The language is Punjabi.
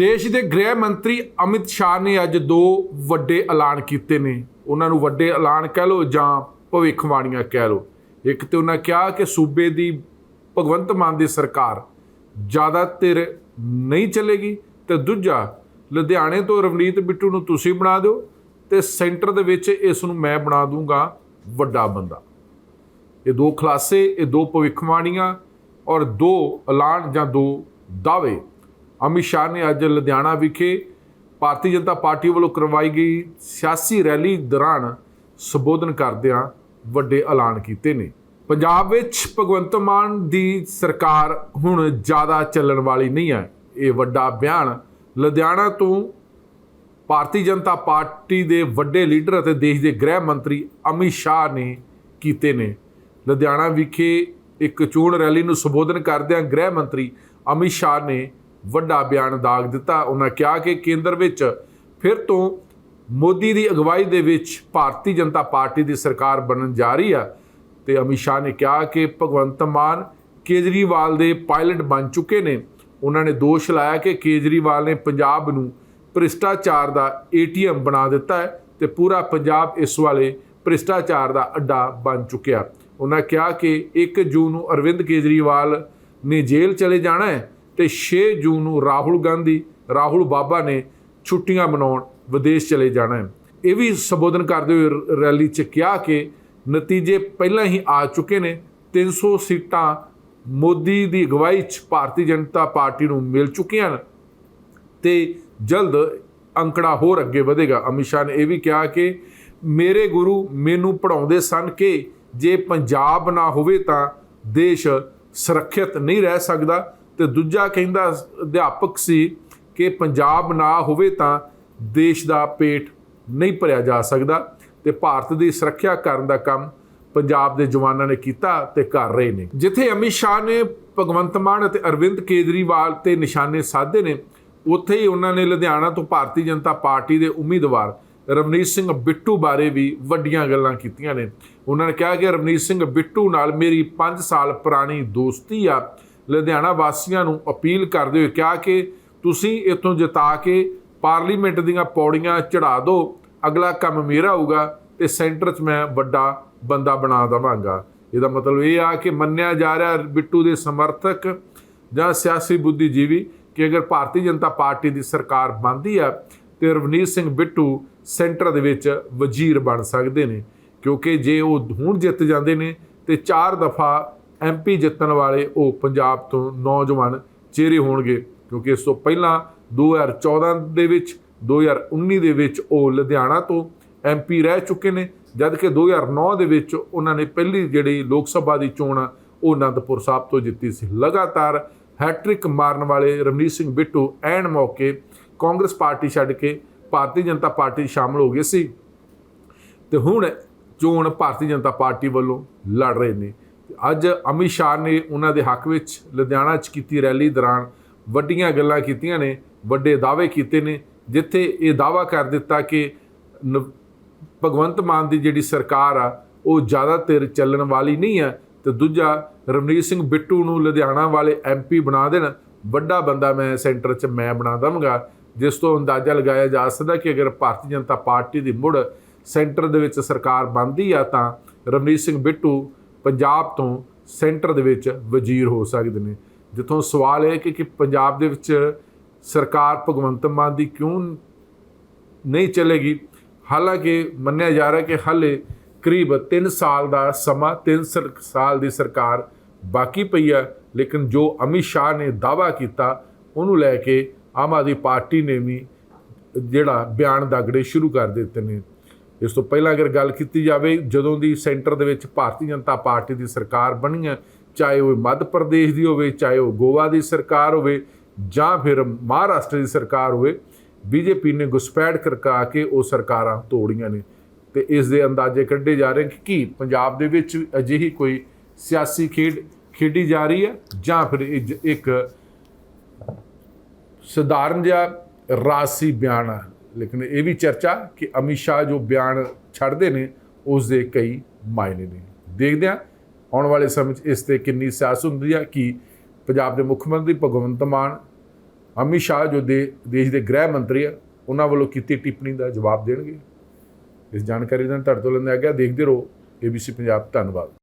ਦੇਸ਼ ਦੇ ਗ੍ਰਹਿ ਮੰਤਰੀ ਅਮਿਤ ਸ਼ਾਹ ਨੇ ਅੱਜ ਦੋ ਵੱਡੇ ਐਲਾਨ ਕੀਤੇ ਨੇ। ਉਹਨਾਂ ਨੂੰ ਵੱਡੇ ਐਲਾਨ ਕਹਿ ਲਓ ਜਾਂ ਭਵਿੱਖਬਾਣੀਆਂ ਕਹਿ ਲਓ। ਇੱਕ ਤੇ ਉਹਨਾਂ ਕਿਹਾ ਕਿ ਸੂਬੇ ਦੀ ਭਗਵੰਤ ਮਾਨ ਦੀ ਸਰਕਾਰ ਜ਼ਿਆਦਾ ਧਿਰ ਨਹੀਂ ਚੱਲੇਗੀ ਤੇ ਦੂਜਾ, ਲੁਧਿਆਣੇ ਤੋਂ ਰਵਨੀਤ ਬਿੱਟੂ ਨੂੰ ਤੁਸੀਂ ਬਣਾ ਦਿਓ ਤੇ ਸੈਂਟਰ ਦੇ ਵਿੱਚ ਇਸ ਨੂੰ ਮੈਂ ਬਣਾ ਦੂੰਗਾ ਵੱਡਾ ਬੰਦਾ। ਇਹ ਦੋ ਖਲਾਸੇ, ਇਹ ਦੋ ਭਵਿੱਖਬਾਣੀਆਂ ਔਰ ਦੋ ਐਲਾਨ ਜਾਂ ਦੋ ਦਾਅਵੇ ਅਮਿਤ ਸ਼ਾਹ ਨੇ ਅੱਜ ਲੁਧਿਆਣਾ ਵਿਖੇ ਭਾਰਤੀ ਜਨਤਾ ਪਾਰਟੀ ਵੱਲੋਂ ਕਰਵਾਈ ਗਈ ਸਿਆਸੀ ਰੈਲੀ ਦੌਰਾਨ ਸੰਬੋਧਨ ਕਰਦਿਆਂ ਵੱਡੇ ਐਲਾਨ ਕੀਤੇ ਨੇ। ਪੰਜਾਬ ਵਿੱਚ ਭਗਵੰਤ ਮਾਨ ਦੀ ਸਰਕਾਰ ਹੁਣ ਜ਼ਿਆਦਾ ਚੱਲਣ ਵਾਲੀ ਨਹੀਂ ਹੈ। ਇਹ ਵੱਡਾ ਬਿਆਨ ਲੁਧਿਆਣਾ ਤੋਂ ਭਾਰਤੀ ਜਨਤਾ ਪਾਰਟੀ ਦੇ ਵੱਡੇ ਲੀਡਰ ਅਤੇ ਦੇਸ਼ ਦੇ ਗ੍ਰਹਿ ਮੰਤਰੀ ਅਮਿਤ ਸ਼ਾਹ ਨੇ ਕੀਤੇ ਨੇ। ਲੁਧਿਆਣਾ ਵਿਖੇ ਇੱਕ ਚੋਣ ਰੈਲੀ ਨੂੰ ਸੰਬੋਧਨ ਕਰਦਿਆਂ ਗ੍ਰਹਿ ਮੰਤਰੀ ਅਮਿਤ ਸ਼ਾਹ ਨੇ ਵੱਡਾ ਬਿਆਨ ਦਾਗ ਦਿੱਤਾ। ਉਹਨਾਂ ਕਿਹਾ ਕਿ ਕੇਂਦਰ ਵਿੱਚ ਫਿਰ ਤੋਂ ਮੋਦੀ ਦੀ ਅਗਵਾਈ ਦੇ ਵਿੱਚ ਭਾਰਤੀ ਜਨਤਾ ਪਾਰਟੀ ਦੀ ਸਰਕਾਰ ਬਣਨ ਜਾ ਰਹੀ ਆ ਤੇ ਅਮਿਤ ਸ਼ਾਹ ਨੇ ਕਿਹਾ ਕਿ ਭਗਵੰਤ ਮਾਨ ਕੇਜਰੀਵਾਲ ਦੇ ਪਾਇਲਟ ਬਣ ਚੁੱਕੇ ਨੇ। ਉਹਨਾਂ ਨੇ ਦੋਸ਼ ਲਾਇਆ ਕਿ ਕੇਜਰੀਵਾਲ ਨੇ ਪੰਜਾਬ ਨੂੰ ਭ੍ਰਿਸ਼ਟਾਚਾਰ ਦਾ ਏਟੀਐਮ ਬਣਾ ਦਿੱਤਾ ਹੈ ਤੇ ਪੂਰਾ ਪੰਜਾਬ ਇਸ ਵਾਲੇ ਭ੍ਰਿਸ਼ਟਾਚਾਰ ਦਾ ਅੱਡਾ ਬਣ ਚੁੱਕਿਆ। ਉਹਨਾਂ ਕਿਹਾ ਕਿ 1 ਜੂਨ ਨੂੰ ਅਰਵਿੰਦ ਕੇਜਰੀਵਾਲ ਨੇ ਜੇਲ੍ਹ ਚਲੇ ਜਾਣਾ ਹੈ ਤੇ 6 ਜੂਨ ਨੂੰ ਰਾਹੁਲ ਗਾਂਧੀ, ਰਾਹੁਲ ਬਾਬਾ ਨੇ ਛੁੱਟੀਆਂ ਮਨਾਉਣ ਵਿਦੇਸ਼ ਚਲੇ ਜਾਣਾ ਹੈ। ਇਹ ਵੀ ਸੰਬੋਧਨ ਕਰਦੇ ਹੋਏ ਰ- ਰੈਲੀ 'ਚ ਕਿਹਾ ਕਿ ਨਤੀਜੇ ਪਹਿਲਾਂ ਹੀ ਆ ਚੁੱਕੇ ਨੇ। 300 ਸੀਟਾਂ ਮੋਦੀ ਦੀ ਅਗਵਾਈ 'ਚ ਭਾਰਤੀ ਜਨਤਾ ਪਾਰਟੀ ਨੂੰ ਮਿਲ ਚੁੱਕੀਆਂ ਨੇ ਤੇ ਜਲਦ ਅੰਕੜਾ ਹੋਰ ਅੱਗੇ ਵਧੇਗਾ। ਅਮਿਤ ਸ਼ਾਹ ਨੇ ਇਹ ਵੀ ਕਿਹਾ ਕਿ ਮੇਰੇ ਗੁਰੂ ਮੈਨੂੰ ਪੜਾਉਂਦੇ ਸਨ ਕਿ ਜੇ ਪੰਜਾਬ ਨਾ ਹੋਵੇ ਤਾਂ ਦੇਸ਼ ਸੁਰੱਖਿਅਤ ਨਹੀਂ ਰਹਿ ਸਕਦਾ। ਤੇ ਦੂਜਾ ਕਹਿੰਦਾ ਅਧਿਆਪਕ ਸੀ ਕਿ ਪੰਜਾਬ ਨਾ ਹੋਵੇ ਤਾਂ ਦੇਸ਼ ਦਾ ਪੇਟ ਨਹੀਂ ਭਰਿਆ ਜਾ ਸਕਦਾ ਤੇ ਭਾਰਤ ਦੀ ਸੁਰੱਖਿਆ ਕਰਨ ਦਾ ਕੰਮ ਪੰਜਾਬ ਦੇ ਜਵਾਨਾਂ ਨੇ ਕੀਤਾ ਤੇ ਕਰ ਰਹੇ ਨੇ। ਜਿੱਥੇ ਅਮਿਤ ਸ਼ਾਹ ਨੇ ਭਗਵੰਤ ਮਾਨ ਅਤੇ ਅਰਵਿੰਦ ਕੇਜਰੀਵਾਲ ਤੇ ਨਿਸ਼ਾਨੇ ਸਾਧੇ ਨੇ, ਉੱਥੇ ਹੀ ਉਹਨਾਂ ਨੇ ਲੁਧਿਆਣਾ ਤੋਂ ਭਾਰਤੀ ਜਨਤਾ ਪਾਰਟੀ ਦੇ ਉਮੀਦਵਾਰ ਰਵਨੀਤ ਸਿੰਘ ਬਿੱਟੂ ਬਾਰੇ ਵੀ ਵੱਡੀਆਂ ਗੱਲਾਂ ਕੀਤੀਆਂ ਨੇ। ਉਹਨਾਂ ਨੇ ਕਿਹਾ ਕਿ ਰਵਨੀਤ ਸਿੰਘ ਬਿੱਟੂ ਨਾਲ ਮੇਰੀ 5 ਸਾਲ ਪੁਰਾਣੀ ਦੋਸਤੀ ਆ ਲੁਧਿਆਣਾ ਵਾਸੀਆਂ ਨੂੰ ਅਪੀਲ ਕਰਦੇ ਹੋਏ ਕਿਹਾ ਕਿ ਤੁਸੀਂ ਇੱਥੋਂ ਜਿਤਾ ਕੇ ਪਾਰਲੀਮੈਂਟ ਦੀਆਂ ਪੌੜੀਆਂ ਚੜਾ ਦਿਓ। ਅਗਲਾ ਕੰਮ ਮੇਰਾ ਹੋਊਗਾ ਤੇ ਸੈਂਟਰ 'ਚ ਮੈਂ ਵੱਡਾ ਬੰਦਾ ਬਣਾ ਦਵਾਂਗਾ। ਇਹਦਾ ਮਤਲਬ ਇਹ ਆ ਕਿ ਮੰਨਿਆ ਜਾ ਰਿਹਾ ਬਿੱਟੂ ਦੇ ਸਮਰਥਕ ਜਾਂ ਸਿਆਸੀ ਬੁੱਧੀਜੀਵੀ ਕਿ ਅਗਰ ਭਾਰਤੀ ਜਨਤਾ ਪਾਰਟੀ ਦੀ ਸਰਕਾਰ ਬਣਦੀ ਆ ਤੇ ਰਵਨੀਤ ਸਿੰਘ ਬਿੱਟੂ ਸੈਂਟਰ ਦੇ ਵਿੱਚ ਵਜ਼ੀਰ ਬਣ ਸਕਦੇ ਨੇ। ਕਿਉਂਕਿ ਜੇ ਉਹ ਹੁਣ ਜਿੱਤ ਜਾਂਦੇ ਨੇ ਤੇ ਚਾਰ ਦਫਾ ਐਮਪੀ ਜਿੱਤਣ ਵਾਲੇ ਉਹ ਪੰਜਾਬ ਤੋਂ ਨੌਜਵਾਨ ਚਿਹਰੇ ਹੋਣਗੇ ਕਿਉਂਕਿ ਇਸ ਤੋਂ ਪਹਿਲਾਂ 2014 ਦੇ ਵਿੱਚ 2019 ਦੇ ਵਿੱਚ ਉਹ ਲੁਧਿਆਣਾ ਤੋਂ ਐਮਪੀ ਰਹਿ ਚੁੱਕੇ ਨੇ ਜਦ ਕਿ 2009 ਦੇ ਵਿੱਚ ਉਹਨਾਂ ਨੇ ਪਹਿਲੀ ਜਿਹੜੀ ਲੋਕ ਸਭਾ ਦੀ ਚੋਣ ਆ, ਉਹ ਅਨੰਦਪੁਰ ਸਾਹਿਬ ਤੋਂ ਜਿੱਤੀ ਸੀ। ਲਗਾਤਾਰ ਹੈਟ੍ਰਿਕ ਮਾਰਨ ਵਾਲੇ ਰਮਨੀਤ ਸਿੰਘ ਬਿੱਟੂ ਐਨ ਮੌਕੇ ਕਾਂਗਰਸ ਪਾਰਟੀ ਛੱਡ ਕੇ ਭਾਰਤੀ ਜਨਤਾ ਪਾਰਟੀ 'ਚ ਸ਼ਾਮਲ ਹੋ ਗਏ ਸੀ ਤੇ ਹੁਣ ਚੋਣ ਭਾਰਤੀ ਜਨਤਾ ਪਾਰਟੀ ਵੱਲੋਂ ਲੜ ਰਹੇ ਨੇ। ਅੱਜ ਅਮਿਤ ਸ਼ਾਹ ਨੇ ਉਹਨਾਂ ਦੇ ਹੱਕ ਵਿੱਚ ਲੁਧਿਆਣਾ 'ਚ ਕੀਤੀ ਰੈਲੀ ਦੌਰਾਨ ਵੱਡੀਆਂ ਗੱਲਾਂ ਕੀਤੀਆਂ ਨੇ, ਵੱਡੇ ਦਾਅਵੇ ਕੀਤੇ ਨੇ, ਜਿੱਥੇ ਇਹ ਦਾਅਵਾ ਕਰ ਦਿੱਤਾ ਕਿ ਨ- ਭਗਵੰਤ ਮਾਨ ਦੀ ਜਿਹੜੀ ਸਰਕਾਰ ਆ, ਉਹ ਜ਼ਿਆਦਾ ਤੇਰ ਚੱਲਣ ਵਾਲੀ ਨਹੀਂ ਆ ਤੇ ਦੂਜਾ ਰਮਨੀਤ ਸਿੰਘ ਬਿੱਟੂ ਨੂੰ ਲੁਧਿਆਣਾ ਵਾਲੇ ਐਮਪੀ ਬਣਾ ਦੇਣ, ਵੱਡਾ ਬੰਦਾ ਮੈਂ ਸੈਂਟਰ 'ਚ ਮੈਂ ਬਣਾ ਦਵਾਂਗਾ, ਜਿਸ ਤੋਂ ਅੰਦਾਜ਼ਾ ਲਗਾਇਆ ਜਾ ਸਕਦਾ ਕਿ ਅਗਰ ਭਾਰਤੀ ਜਨਤਾ ਪਾਰਟੀ ਦੀ ਮੁੜ ਸੈਂਟਰ ਦੇ ਵਿੱਚ ਸਰਕਾਰ ਬਣਦੀ ਆ ਤਾਂ ਰਮਨੀਤ ਸਿੰਘ ਬਿੱਟੂ ਪੰਜਾਬ ਤੋਂ ਸੈਂਟਰ ਦੇ ਵਿੱਚ ਵਜ਼ੀਰ ਹੋ ਸਕਦੇ ਨੇ। ਜਿੱਥੋਂ ਸਵਾਲ ਇਹ ਕਿ ਕਿ ਪੰਜਾਬ ਦੇ ਵਿੱਚ ਸਰਕਾਰ ਭਗਵੰਤ ਮਾਨ ਦੀ ਕਿਉਂ ਨਹੀਂ ਚੱਲੇਗੀ? ਹਾਲਾਂਕਿ ਮੰਨਿਆ ਜਾ ਰਿਹਾ ਕਿ ਹਾਲੇ ਕਰੀਬ 3 ਸਾਲ ਦਾ ਸਮਾਂ 3 ਸਾਲ ਦੀ ਸਰਕਾਰ ਬਾਕੀ ਪਈ ਹੈ ਲੇਕਿਨ ਜੋ ਅਮਿਤ ਸ਼ਾਹ ਨੇ ਦਾਵਾ ਕੀਤਾ, ਉਹਨੂੰ ਲੈ ਕੇ ਆਮ ਆਦਮੀ ਪਾਰਟੀ ਨੇ ਵੀ ਜਿਹੜਾ ਬਿਆਨ ਦਾਗੜੇ ਸ਼ੁਰੂ ਕਰ ਦਿੱਤੇ ਨੇ। ਇਸ ਤੋਂ ਪਹਿਲਾਂ ਅਗਰ ਗੱਲ ਕੀਤੀ ਜਾਵੇ, ਜਦੋਂ ਦੀ ਸੈਂਟਰ ਦੇ ਵਿੱਚ ਭਾਰਤੀ ਜਨਤਾ ਪਾਰਟੀ ਦੀ ਸਰਕਾਰ ਬਣੀ ਹੈ, ਚਾਹੇ ਉਹ ਮੱਧ ਪ੍ਰਦੇਸ਼ ਦੀ ਹੋਵੇ, ਚਾਹੇ ਉਹ ਗੋਆ ਦੀ ਸਰਕਾਰ ਹੋਵੇ ਜਾਂ ਫਿਰ ਮਹਾਰਾਸ਼ਟਰ ਦੀ ਸਰਕਾਰ ਹੋਵੇ, ਬੀਜੇਪੀ ਨੇ ਘੁਸਪੈਠ ਕਰਕਾ ਕੇ ਉਹ ਸਰਕਾਰਾਂ ਤੋੜੀਆਂ ਨੇ। ਤੇ ਇਸ ਦੇ ਅੰਦਾਜ਼ੇ ਕੱਢੇ ਜਾ ਰਹੇ ਕਿ ਕੀ ਪੰਜਾਬ ਦੇ ਵਿੱਚ ਅਜਿਹੀ ਕੋਈ ਸਿਆਸੀ ਖੇਡ ਖੇਡੀ ਜਾ ਰਹੀ ਹੈ ਜਾਂ ਫਿਰ ਇਹ ਇੱਕ ਸਧਾਰਨ ਜਿਹਾ ਰਾਸੀ ਬਿਆਨ ਹੈ। ਲੇਕਿਨ ਇਹ ਵੀ ਚਰਚਾ ਕਿ ਅਮਿਤ ਸ਼ਾਹ ਜੋ ਬਿਆਨ ਛੱਡਦੇ ਨੇ ਉਸ ਦੇ ਕਈ ਮਾਇਨੇ ਨੇ। ਦੇਖਦੇ ਹਾਂ ਆਉਣ ਵਾਲੇ ਸਮੇਂ 'ਚ ਇਸ ਤੇ ਕਿੰਨੀ ਸਿਆਸਤ ਹੁੰਦੀ ਹੈ ਕਿ ਪੰਜਾਬ ਦੇ ਮੁੱਖ ਮੰਤਰੀ ਭਗਵੰਤ ਮਾਨ, ਅਮਿਤ ਸ਼ਾਹ ਜੋ ਦੇ, ਦੇਸ਼ ਦੇ ਗ੍ਰਹਿ ਮੰਤਰੀ ਆ, ਉਹਨਾਂ ਵੱਲੋਂ ਕੀਤੀ ਟਿੱਪਣੀ ਦਾ ਜਵਾਬ ਦੇਣਗੇ। ਇਸ ਜਾਣਕਾਰੀ ਨਾਲ ਤੁਹਾਡੇ ਤੋਂ ਲੈਂਦੇ ਆ ਗਿਆ ਦੇਖਦੇ ਰਹੋ ABC ਪੰਜਾਬ, ਧੰਨਵਾਦ।